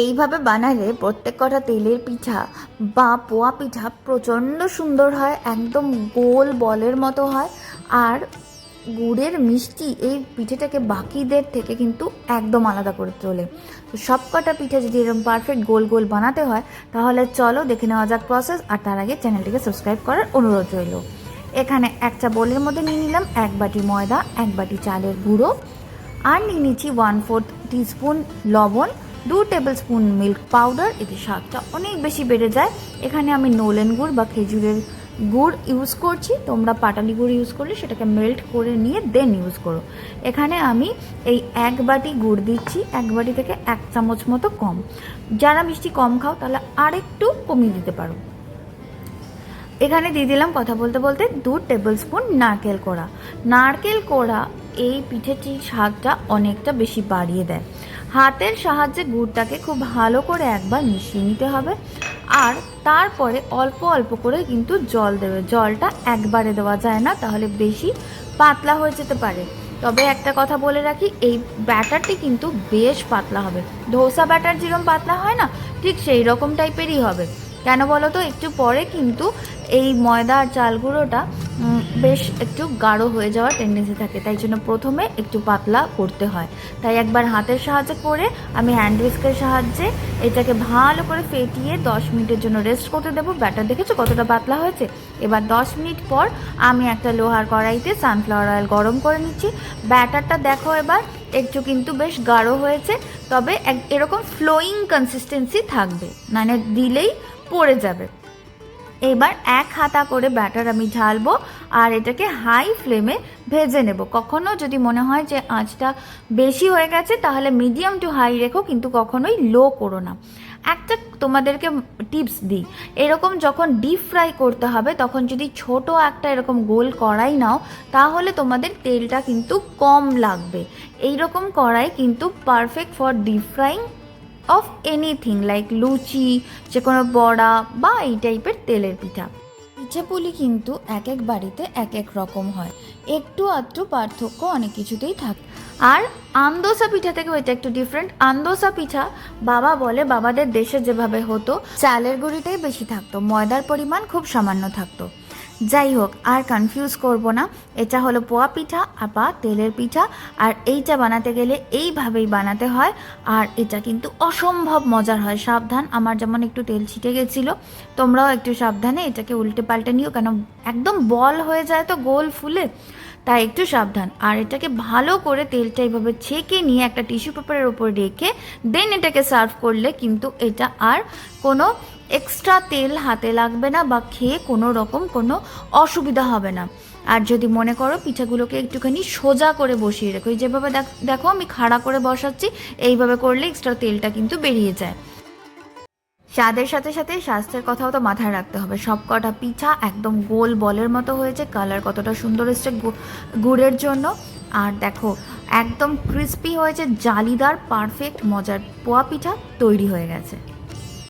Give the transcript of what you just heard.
এইভাবে বানালে প্রত্যেক কটা তেলের পিঠা বা পোয়া পিঠা প্রচণ্ড সুন্দর হয়, একদম গোল বলের মতো হয়। আর গুড়ের মিষ্টি এই পিঠেটাকে বাকিদের থেকে কিন্তু একদম আলাদা করে তোলে। তো সব কটা পিঠে যদি এরকম পারফেক্ট গোল গোল বানাতে হয়, তাহলে চলো দেখে নেওয়া যাক প্রসেস আর তার আগে চ্যানেলটিকে সাবস্ক্রাইব করার অনুরোধ রইল। এখানে একটা বোলের মধ্যে নিয়ে নিলাম এক বাটি ময়দা, এক বাটি চালের গুঁড়ো, আর নিয়ে নিচ্ছি ওয়ান ফোর্থ টিস্পুন লবণ দু টেবিল স্পুন মিল্ক পাউডার এতে স্বাদটা অনেক বেশি বেড়ে যায়। এখানে আমি নোলেন গুড় বা খেজুরের গুড় ইউজ করছি। তোমরা পাটালি গুড় ইউজ করলে সেটাকে মেল্ট করে নিয়ে দেন ইউজ করো। এখানে আমি এই এক বাটি গুড় দিচ্ছি, এক বাটি থেকে এক চামচ মতো কম। যারা মিষ্টি কম খাও, তাহলে আরেকটু কমিয়ে দিতে পারো। এখানে দিয়ে দিলাম কথা বলতে বলতে দু টেবিল স্পুন নারকেল কোড়া। নারকেল কোড়া এই পিঠেটির স্বাদটা অনেকটা বেশি বাড়িয়ে দেয়। হাতের সাহায্যে গুড়টাকে খুব ভালো করে একবার মিশিয়ে নিতে হবে। আর তারপরে অল্প অল্প করে কিন্তু জল দেবে। জলটা একবারে দেওয়া যায় না, তাহলে বেশি পাতলা হয়ে যেতে পারে। তবে একটা কথা বলে রাখি, এই ব্যাটারটি কিন্তু বেশ পাতলা হবে। ধোসা ব্যাটার যেরকম পাতলা হয় না, ঠিক সেই রকম টাইপেরই হবে। কেন বলো তো, একটু পরে কিন্তু এই ময়দা আর চাল গুঁড়োটা বেশ একটু গাঢ় হয়ে যাওয়ার টেন্ডেন্সি থাকে, তাই জন্য প্রথমে একটু পাতলা করতে হয়। তাই একবার হাতের সাহায্যে করে আমি হ্যান্ড উইস্কের সাহায্যে এটাকে ভালো করে ফেটিয়ে দশ মিনিটের জন্য রেস্ট করতে দেবো। ব্যাটার দেখেছ কতটা পাতলা হয়েছে? এবার দশ মিনিট পর আমি একটা লোহার কড়াইতে সানফ্লাওয়ার অয়েল গরম করে নিচ্ছি। ব্যাটারটা দেখো এবার, একটু কিন্তু বেশ গাঢ় হয়েছে, তবে এরকম ফ্লোয়িং কনসিস্টেন্সি থাকবে মানে দিলেই পড়ে যাবে। এবার এক হাতা করে ব্যাটার আমি ঢালবো আর এটাকে হাই ফ্লেমে ভেজে নেব। কখনো যদি মনে হয় যে আঁচটা বেশি হয়ে গেছে, তাহলে মিডিয়াম টু হাই রেখো, কিন্তু কখনোই লো করো না। একটা তোমাদেরকে টিপস দিই। এরকম যখন ডিপ ফ্রাই করতে হবে, তখন যদি ছোট একটা এরকম গোল কড়াই নাও, তাহলে তোমাদের তেলটা কিন্তু কম লাগবে। এই রকম কড়াই কিন্তু perfect for deep frying of anything like luchi যে কোনো বড়া বা এই টাইপের তেলের পিঠা। পিঠেপুলি কিন্তু এক এক বাড়িতে এক এক রকম হয়। একটু আধটু পার্থক্য অনেক কিছুতেই থাকে। আর আন্দোসা পিঠা থেকে এটা একটু ডিফারেন্ট আন্দোসা পিঠা বাবা বলে বাবাদের দেশে যেভাবে হতো, চালের গুঁড়িটাই বেশি থাকতো। ময়দার পরিমাণ খুব সামান্য থাকতো। যাই হোক আর কনফিউজ করব না। এটা হলো পোয়া পিঠা বা তেলের পিঠা, আর এইটা বানাতে গেলে এইভাবেই বানাতে হয়। আর এটা কিন্তু অসম্ভব মজার হয়, সাবধান। আমার যেমন একটু তেল ছিটে গেছিল, তোমরাও একটু সাবধানে এটাকে উল্টে পাল্টে নিও, কেন একদম বল হয়ে যায় তো গোল ফুলে। তাই একটু সাবধান। আর এটাকে ভালো করে তেলটা এইভাবে ছেঁকে নিয়ে একটা টিস্যু পেপারের ওপর রেখে, দেন এটাকে সার্ভ করলে কিন্তু এটা আর কোনো এক্সট্রা তেল হাতে লাগবে না বা খেয়ে কোনো রকম কোনো অসুবিধা হবে না। আর যদি মনে করো পিঠাগুলোকে একটুখানি সোজা করে বসিয়ে রেখো যেভাবে দেখো আমি খাড়া করে বসাচ্ছি, এইভাবে করলে এক্সট্রা তেলটা কিন্তু বেরিয়ে যায়। স্বাদের সাথে সাথে স্বাস্থ্যের কথাও তো মাথায় রাখতে হবে। সব কটা পিঠা একদম গোল বলের মতো হয়েছে, কালার কতটা সুন্দর এসছে গুড়ের জন্য। আর দেখো, একদম ক্রিস্পি হয়েছে, জালিদার পারফেক্ট মজার পোয়া পিঠা তৈরি হয়ে গেছে।